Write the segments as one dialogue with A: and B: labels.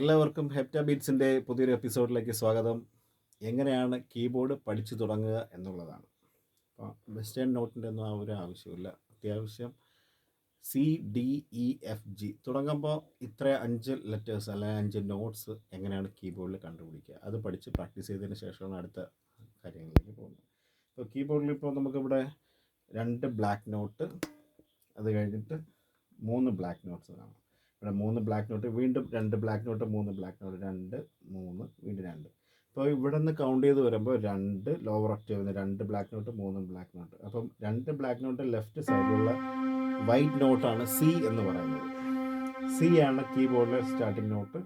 A: എല്ലാവർക്കും ഹെപ്റ്റ ബീറ്റ്സിന്റെ പുതിയൊരു എപ്പിസോഡിലേക്ക് സ്വാഗതം. എങ്ങനെയാണ് കീബോർഡ് പഠിച്ചു തുടങ്ങുക എന്നുള്ളതാണ്. അപ്പോൾ വെസ്റ്റേൺ നോട്ടിന്റെ ഒന്നും ആ ഒരു ആവശ്യമില്ല. അത്യാവശ്യം C D E F G തുടങ്ങുമ്പോൾ ഇത്ര അഞ്ച് ലെറ്റേഴ്സ് അല്ലെങ്കിൽ അഞ്ച് നോട്ട്സ് എങ്ങനെയാണ് കീബോർഡിൽ കണ്ടുപിടിക്കുക? അത് പഠിച്ച് പ്രാക്ടീസ് ചെയ്തതിന് ശേഷമാണ് അടുത്ത കാര്യങ്ങളിലേക്ക് പോകുന്നത്. ഇപ്പോൾ കീബോർഡിൽ ഇപ്പോൾ നമുക്കിവിടെ രണ്ട് ബ്ലാക്ക് നോട്ട് അത് കഴിഞ്ഞിട്ട് മൂന്ന് ബ്ലാക്ക് നോട്ട്സ് കാണാം. ഇവിടെ മൂന്ന് ബ്ലാക്ക് നോട്ട് വീണ്ടും രണ്ട് ബ്ലാക്ക് നോട്ട് മൂന്ന് ബ്ലാക്ക് നോട്ട് രണ്ട് മൂന്ന് വീണ്ടും രണ്ട്. അപ്പോൾ ഇവിടെ നിന്ന് കൗണ്ട് ചെയ്ത് വരുമ്പോൾ രണ്ട് ലോവർ ഒക്ടേവ് രണ്ട് ബ്ലാക്ക് നോട്ട് മൂന്ന് ബ്ലാക്ക് നോട്ട് അപ്പം രണ്ട് ബ്ലാക്ക് നോട്ട് ലെഫ്റ്റ് സൈഡിലുള്ള വൈറ്റ് നോട്ടാണ് സി എന്ന് പറയുന്നത്. സി ആണ് കീബോർഡിലെ സ്റ്റാർട്ടിംഗ് നോട്ട്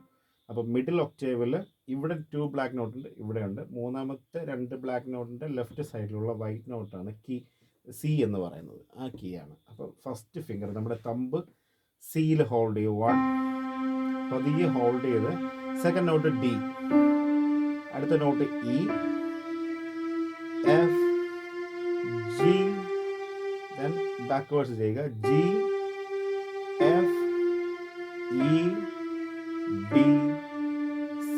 A: അപ്പോൾ മിഡിൽ ഒക്ടേവിൽ ഇവിടെ ടു ബ്ലാക്ക് നോട്ട് ഉണ്ട് ഇവിടെ ഉണ്ട്. മൂന്നാമത്തെ രണ്ട് ബ്ലാക്ക് നോട്ടിന്റെ ലെഫ്റ്റ് സൈഡിലുള്ള വൈറ്റ് നോട്ടാണ് കീ സി എന്ന് പറയുന്നത്. ആ കീ ആണ്. അപ്പോൾ ഫസ്റ്റ് ഫിംഗർ നമ്മുടെ തമ്പ് സിയിൽ ഹോൾഡ് ചെയ്യും. വൺ പതിയെ ഹോൾഡ് ചെയ്ത് സെക്കൻഡ് നോട്ട് ഡി അടുത്ത note E F G then backwards ചെയ്യുക. G F E D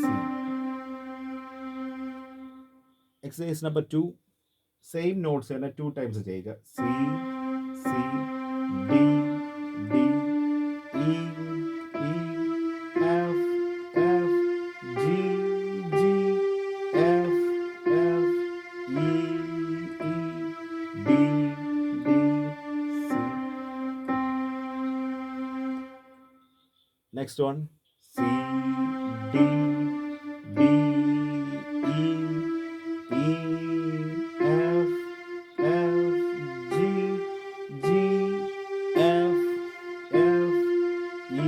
A: C exercise number two same notes തന്നെ ടു ടൈംസ് ചെയ്യുക. C C D next one. C D B E E F F G G F F E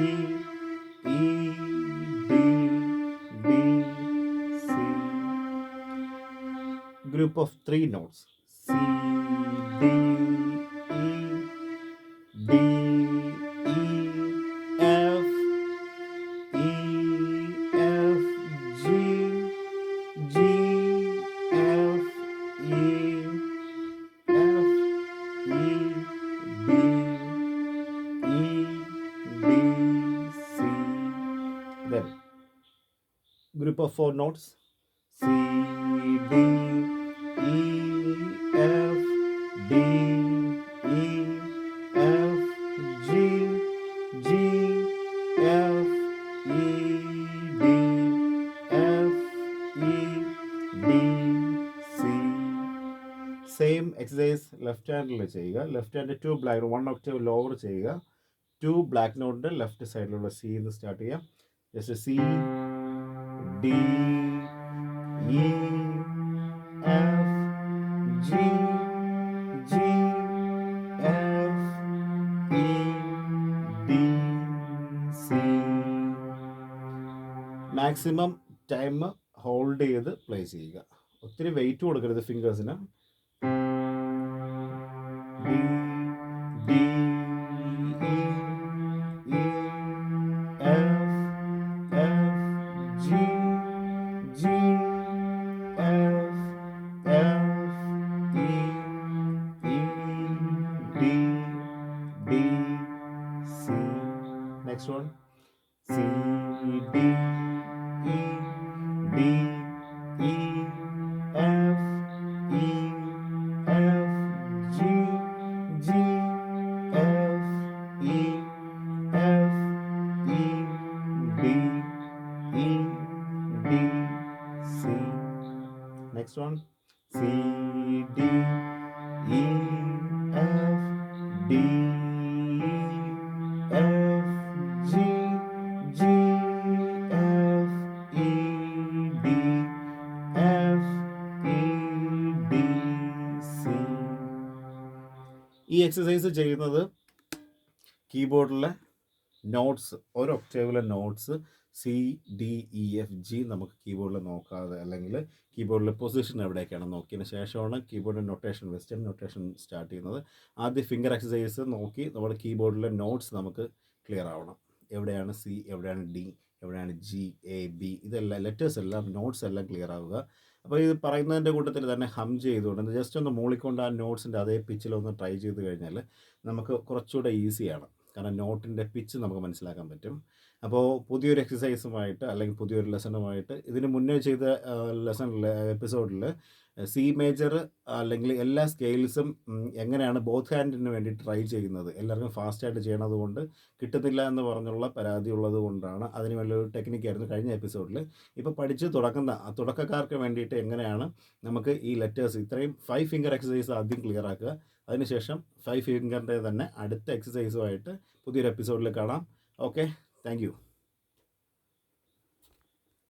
A: E D D C. Group of three notes. C D group of four notes C D E F D E F G G F E D F E D C. Same exercise left handle ചെയ്യുക. Left hand two black one octave lower ചെയ്യുക. Two black നോട്ടിന്റെ left സൈഡിലുള്ള C എന്ന് start ചെയ്യാം. Just C D E F G G F E D C. Maximum time hold ചെയ്ത് play ചെയ്യുക. ഒത്തിരി weight കൊടുക്കരുത് ഫിംഗേഴ്സിന് D Next one. C D E D E F E F G G F E F E D E D C. Next one. C D E F D ഈ exercise ചെയ്യുന്നത് കീബോർഡിലെ notes ഒരു ഒക്ടേവിലെ notes C D E F G നമുക്ക് കീബോർഡിൽ നോക്കാതെ അല്ലെങ്കിൽ കീബോർഡിലെ position എവിടേക്കാണ് നോക്കിയതിന് ശേഷമാണ് കീബോർഡിന്റെ നൊട്ടേഷൻ വെസ്റ്റേൺ നൊട്ടേഷൻ സ്റ്റാർട്ട് ചെയ്യുന്നത്. ആദ്യം ഫിംഗർ എക്സസൈസ് നോക്കി നമ്മുടെ കീബോർഡിലെ നോട്ട്സ് നമുക്ക് ക്ലിയർ ആവണം. എവിടെയാണ് സി എവിടെയാണ് ഡി എവിടെയാണ് ജി എ ബി ഇതെല്ലാം ലെറ്റേഴ്സ് എല്ലാം നോട്ട്സ് എല്ലാം ക്ലിയർ ആവുക. അപ്പോൾ ഇത് പറയുന്നതിന്റെ കൂട്ടത്തിൽ തന്നെ ഹം ചെയ്തുകൊണ്ട് ജസ്റ്റ് ഒന്ന് മൂളിക്കൊണ്ട് ആ നോട്ട്സിന്റെ അതേ പിച്ചിലൊന്ന് ട്രൈ ചെയ്ത് കഴിഞ്ഞാൽ നമുക്ക് കുറച്ചുകൂടെ ഈസിയാണ് കാരണം നോട്ടിന്റെ പിച്ച് നമുക്ക് മനസ്സിലാക്കാൻ പറ്റും. അപ്പോൾ പുതിയൊരു എക്സസൈസുമായിട്ട് അല്ലെങ്കിൽ പുതിയൊരു ലെസണുമായിട്ട് ഇതിന് മുന്നേ ചെയ്ത ലെസണിൽ എപ്പിസോഡിൽ സി മേജർ അല്ലെങ്കിൽ എല്ലാ സ്കെയിൽസും എങ്ങനെയാണ് ബോത്ത് ഹാൻഡിന് വേണ്ടി ട്രൈ ചെയ്യുന്നത്? എല്ലാവർക്കും ഫാസ്റ്റായിട്ട് ചെയ്യണത് കൊണ്ട് കിട്ടുന്നില്ല എന്ന് പറഞ്ഞുള്ള പരാതി ഉള്ളത് കൊണ്ടാണ്. അതിന് വലിയൊരു ടെക്നിക്കായിരുന്നു കഴിഞ്ഞ എപ്പിസോഡിൽ ഇപ്പോൾ പഠിച്ച് തുടക്കുന്ന തുടക്കക്കാർക്ക് വേണ്ടിയിട്ട് എങ്ങനെയാണ് നമുക്ക് ഈ ലെറ്റേഴ്സ് ഇത്രയും ഫൈവ് ഫിംഗർ എക്സസൈസ് ആദ്യം ക്ലിയർ ആക്കുക. അതിനുശേഷം ഫൈവ് ഫിംഗറിന്റെ തന്നെ അടുത്ത എക്സസൈസുമായിട്ട് പുതിയൊരു എപ്പിസോഡിൽ കാണാം. ഓക്കെ? Thank you.